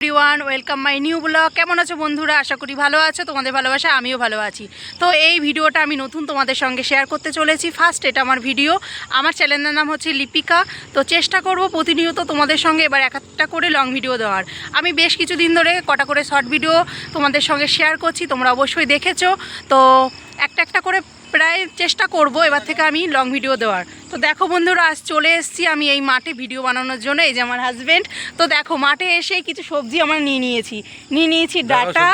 Everyone welcome my new blog কেমন আছো বন্ধুরা? আশা করি ভালো আছো। তোমাদের ভালোবাসা আমিও ভালো আছি। তো এই ভিডিওটা আমি নতুন তোমাদের সঙ্গে শেয়ার করতে চলেছি। ফার্স্ট এটা আমার ভিডিও আমার চ্যানেলের নাম হচ্ছে লিপিকা। তো চেষ্টা করব প্রতিনিয়ত তোমাদের সঙ্গে এবার এক একটা করে লং ভিডিও দেওয়ার। আমি বেশ কিছুদিন ধরে কটা করে শর্ট ভিডিও তোমাদের সঙ্গে শেয়ার করছি। তোমরা অবশ্যই দেখেছ। তো একটা একটা করে প্রায় চেষ্টা করব এবার থেকে আমি লং ভিডিও দেওয়ার। তো দেখো বন্ধুরা আজ চলে এসেছি আমি এই মাঠে ভিডিও বানানোর জন্য এই যে আমার হাজব্যান্ড তো দেখো মাঠে এসে কিছু সবজি আমার নিয়ে নিয়েছি। নিয়ে নিয়েছি ডাটা।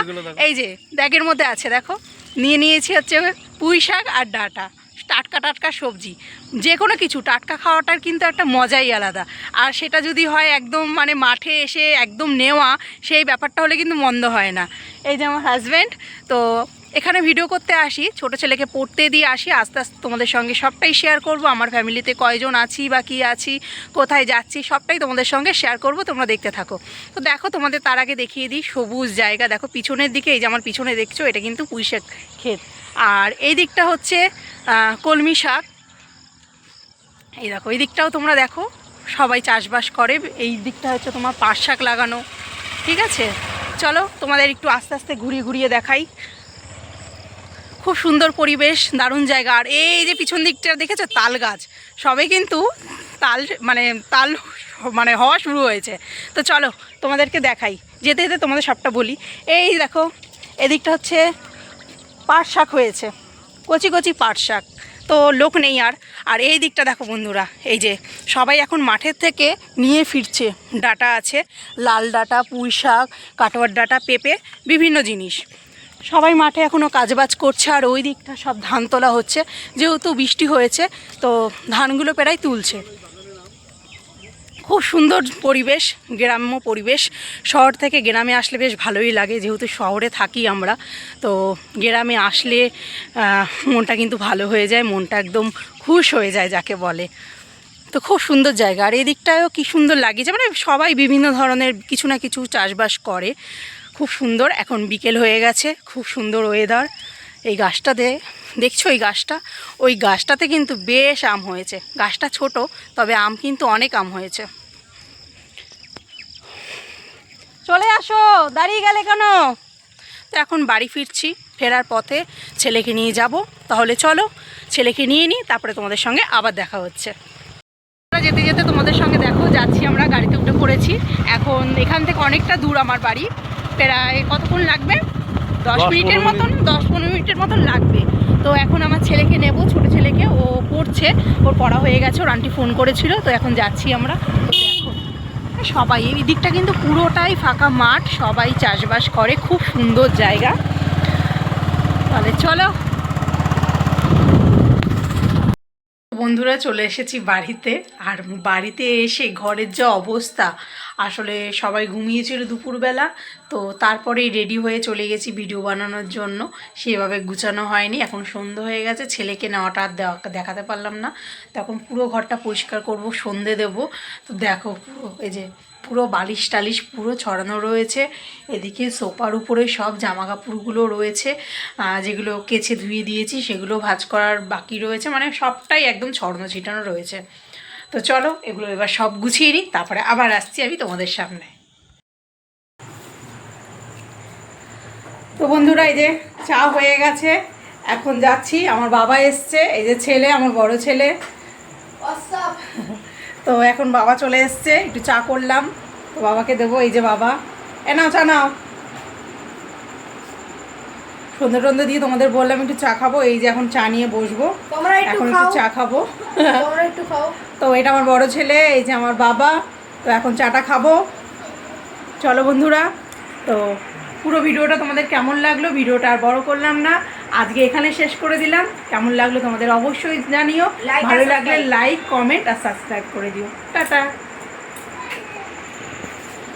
এই যে ব্যাগের মধ্যে আছে দেখো। নিয়ে নিয়েছি হচ্ছে পুঁই শাক আর ডাটা টাটকা টাটকা সবজি। যে কোনো কিছু টাটকা খাওয়াটার কিন্তু একটা মজাই আলাদা। আর সেটা যদি হয় একদম মানে মাঠে এসে একদম নেওয়া সেই ব্যাপারটা হলে কিন্তু মন্দ হয় না। এই যে আমার হাজব্যান্ড তো এখানে ভিডিও করতে আসি, ছোট ছেলেকে পড়তে দিয়ে আসি, আস্তে আস্তে তোমাদের সঙ্গে সবটাই শেয়ার করব, আমার ফ্যামিলিতে কয়জন আছি বা কী আছি, কোথায় যাচ্ছি, সবটাই তোমাদের সঙ্গে শেয়ার করব, তোমরা দেখতে থাকো। তো দেখো, তোমাদের তার আগে দেখিয়ে দিই, সবুজ জায়গা, দেখো পিছনের দিকে, এই যে আমার পিছনে দেখছ, এটা কিন্তু পুঁইশাক ক্ষেত। আর এই দিকটা হচ্ছে কলমি শাক। এই দেখো, এই দিকটাও তোমরা দেখো, সবাই চাষবাস করে, এই দিকটা হচ্ছে তোমার পাট শাক লাগানো, ঠিক আছে? চলো, তোমাদের একটু আস্তে আস্তে ঘুরিয়ে ঘুরিয়ে দেখাই। খুব সুন্দর পরিবেশ, দারুণ জায়গা। আর এই যে পিছন দিকটা দেখেছ? তাল গাছ। সবে কিন্তু তাল মানে তাল মানে হওয়া শুরু হয়েছে। তো চলো, তোমাদেরকে দেখাই। যেতে যেতে তোমাদের সবটা বলি। এই দেখো, এদিকটা হচ্ছে পাট শাক হয়েছে। কচি কচি পাট শাক। তো লোক নেই আর। আর এই দিকটা দেখো বন্ধুরা, এই যে সবাই এখন মাঠের থেকে নিয়ে ফিরছে। ডাটা আছে, লাল ডাটা, পুঁই শাক, কাটোয়ার ডাটা, পেঁপে, বিভিন্ন জিনিস। সবাই মাঠে এখনও কাজবাজ করছে আর ওই দিকটা সব ধান তোলা হচ্ছে। যেহেতু বৃষ্টি হয়েছে, তো ধানগুলো প্রায় তুলছে। খুব সুন্দর পরিবেশ, গ্রাম্য পরিবেশ। শহর থেকে গ্রামে আসলে বেশ ভালোই লাগে, যেহেতু শহরে থাকি আমরা। তো গ্রামে আসলে মনটা কিন্তু ভালো হয়ে যায়, মনটা একদম খুশ হয়ে যায় যাকে বলে। তো খুব সুন্দর জায়গা। আর এদিকটাও কি সুন্দর লাগিয়েছে। মানে সবাই বিভিন্ন ধরনের কিছু না কিছু চাষবাস করে। খুব সুন্দর। এখন বিকেল হয়ে গেছে, খুব সুন্দর ওয়েদার এই গাছটাতে, দেখছ ওই গাছটা? ওই গাছটাতে কিন্তু বেশ আম হয়েছে। গাছটা ছোট, তবে আম কিন্তু অনেক আম হয়েছে। চলে আসো, দাঁড়িয়ে গেলে কেন? তো এখন বাড়ি ফিরছি, ফেরার পথে ছেলেকে নিয়ে যাব। তাহলে চলো, ছেলেকে নিয়ে নিই তারপরে তোমাদের সঙ্গে আবার দেখা হচ্ছে। যেতে যেতে তোমাদের সঙ্গে দেখো, যাচ্ছি আমরা, গাড়িতে উঠে পড়েছি। এখন এখান থেকে অনেকটা দূর আমার বাড়ি। প্রায় কতক্ষণ লাগবে? দশ মিনিটের মতন? দশ পনেরো মিনিটের মতন লাগবে। তো এখন আমার ছেলেকে নেব ছোট ছেলেকে। ও পড়ছে ওর পড়া হয়ে গেছে ওর আন্টি ফোন করেছিল তো এখন যাচ্ছি আমরা। সবাই এই দিকটা কিন্তু পুরোটাই ফাঁকা মাঠ সবাই চাষবাস করে খুব সুন্দর জায়গা। তাহলে চলো। বন্ধুরা চলে এসেছি বাড়িতে আর বাড়িতে এসে ঘরের যা অবস্থা আসলে সবাই ঘুমিয়েছিল দুপুরবেলা, তো তারপরেই রেডি হয়ে চলে গেছি ভিডিও বানানোর জন্য। সেভাবে গুছানো হয়নি, এখন সন্ধে হয়ে গেছে, ছেলেকে নেওয়াটা আর দেখাতে পারলাম না। তখন পুরো ঘরটা পরিষ্কার করব, সন্ধে দেব। তো দেখো পুরো, এই যে পুরো বালিশ টালিশ পুরো ছড়ানো রয়েছে। এদিকে সোফার উপরে সব জামা কাপড়গুলো রয়েছে যেগুলো কেচে ধুয়ে দিয়েছি, সেগুলো ভাঁজ করার বাকি রয়েছে। মানে সবটাই একদম ছড়ানো ছিটানো রয়েছে। তো চলো, এগুলো এবার সব গুছিয়ে নিই, তারপরে আবার আসছি আমি তোমাদের সামনে। তো বন্ধুরা, এই যে চা হয়ে গেছে, এখন যাচ্ছি, আমার বাবা এসছে, এই যে ছেলে, আমার বড় ছেলে। তো এখন বাবা চলে এসছে, একটু চা করলাম, তো বাবাকে দেবো, এই যে বাবা। এ নাও, চা নাও। সন্ধ্যে টন্ধে দিয়ে তোমাদের বললাম একটু চা খাব। এই যে এখন চা নিয়ে বসবো। এখন একটু চা খাব। একটু খাও। তো এটা আমার বড় ছেলে এই যে আমার বাবা। তো এখন চাটা খাব। চলো বন্ধুরা তো পুরো ভিডিওটা তোমাদের কেমন লাগল? ভিডিওটা আর বড় করলাম না। আজকে এখানে শেষ করে দিলাম। কেমন লাগল তোমাদের অবশ্যই জানিও। ভালো লাগলে লাইক কমেন্ট আর সাবস্ক্রাইব করে দিও। টাটা।